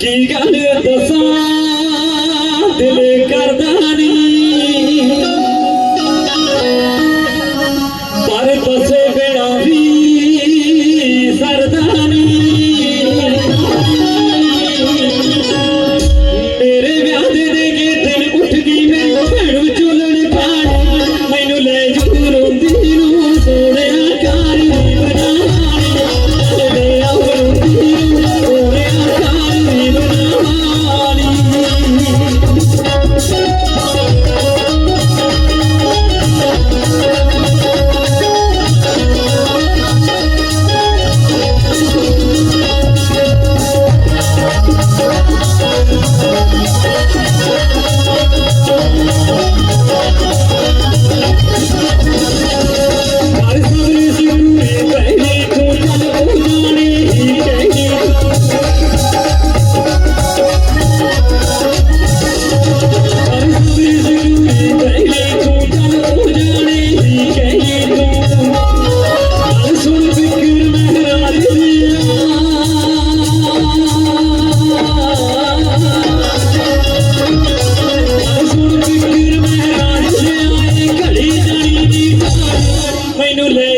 ਕੀ ਗੱਲ ਦੱਸਾਂ? ਦਿਲ ਕਰਦਾ ਨਹੀਂ ਪਰ ਬਸੇ ਬਿਨਾ ਵੀ ਸਰਦਾ ਨਹੀਂ ਤੇਰੇ ਵਿਆਹ ਦੇ ਦੇ ਕੇ ਦਿਨ ਉੱਠ ਗਈ ਮੈਂ ਭੈਣ ਵਿੱਚ দিনুলে